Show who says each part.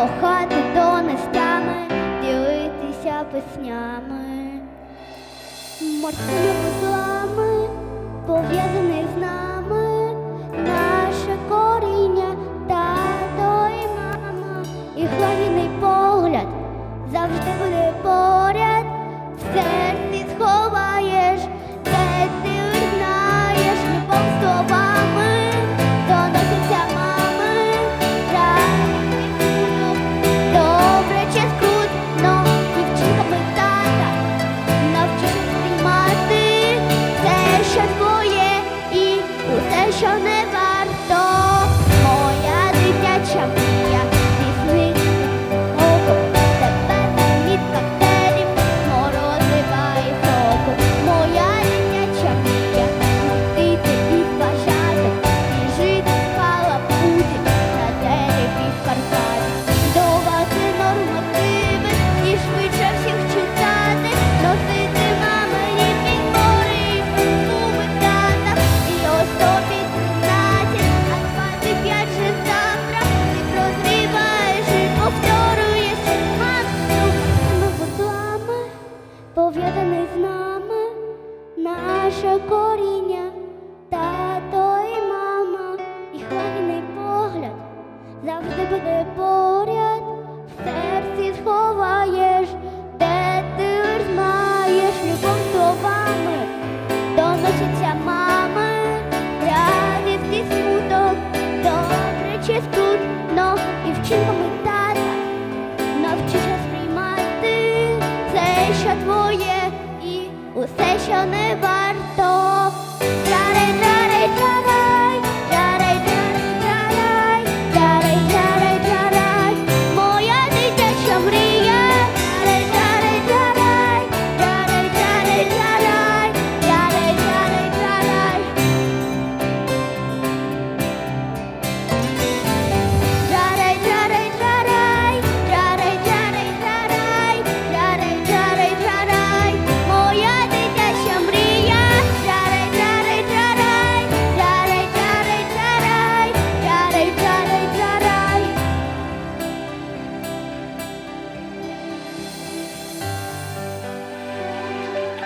Speaker 1: кохати, то не стане ділитися песнями. Морські поряд, в серці сховаєш, де ти знаєш любов словами, доноситься мами, радість і смуток, добре чи скрутно і вчинками тата, навчися сприймати все, що твоє, і усе, що не варто. Трари, трари, трари.